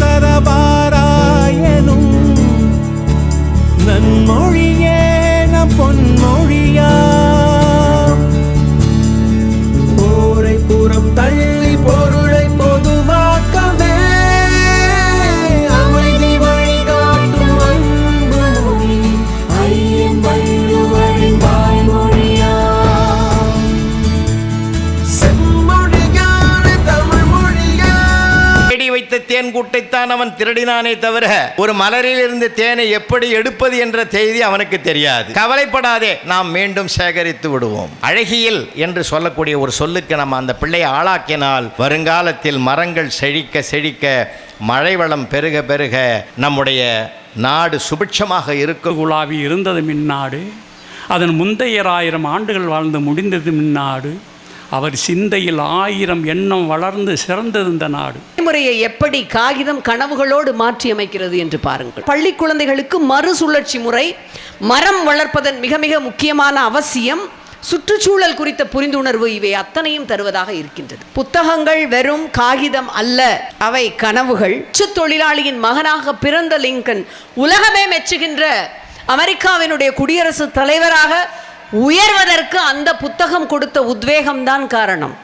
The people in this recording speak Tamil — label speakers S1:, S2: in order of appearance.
S1: தரவாராயனும். நன்மொழியே நம் பொன்மொழியா
S2: தேன் கூட்டைத்தான் அவன் திருடினானே தவிர ஒரு மலரில் இருந்து தேனை எப்படி எடுப்பது என்ற செய்தி அவனுக்கு தெரியாது. கவலைப்படாதே நாம் மீண்டும் சேகரித்து விடுவோம். அழகியல் என்று சொல்லக்கூடிய ஒரு சொல்லுக்கு நம்ம அந்த பிள்ளையை ஆளாக்கினால் வருங்காலத்தில் மரங்கள் செழிக்க செழிக்க மழை வளம் பெருக பெருக நம்முடைய நாடு சுபிட்சமாக இருக்க.
S3: குழாவி இருந்தது மின்னாடு அதன் முந்தையர் ஆயிரம் ஆண்டுகள் வாழ்ந்து முடிந்தது மின்னாடு. அவர் சிந்தையில் ஆயிரம் எண்ணம் வளர்ந்து சிறந்தது இந்த நாடு.
S4: முறையை எப்படி காகிதம் கனவுகளோடு மாற்றி அமைக்கிறது என்று பாருங்கள். பள்ளி குழந்தைகளுக்கு மறுசுழற்சி முறை மரம் வளர்ப்பதன் மிக மிக முக்கியமான அவசியம் சுற்றுச்சூழல் குறித்த புரிந்துணர்வு இவை அத்தனையும் தருவதாக இருக்கின்றது. புத்தகங்கள் வெறும் காகிதம் அல்ல அவை கனவுகள். உச்சு தொழிலாளியின் மகனாக பிறந்த லிங்கன் உலகமே மெச்சுகின்ற அமெரிக்காவினுடைய குடியரசு தலைவராக உயர்வதற்கு அந்த புத்தகம் கொடுத்த உத்வேகம்தான் காரணம்.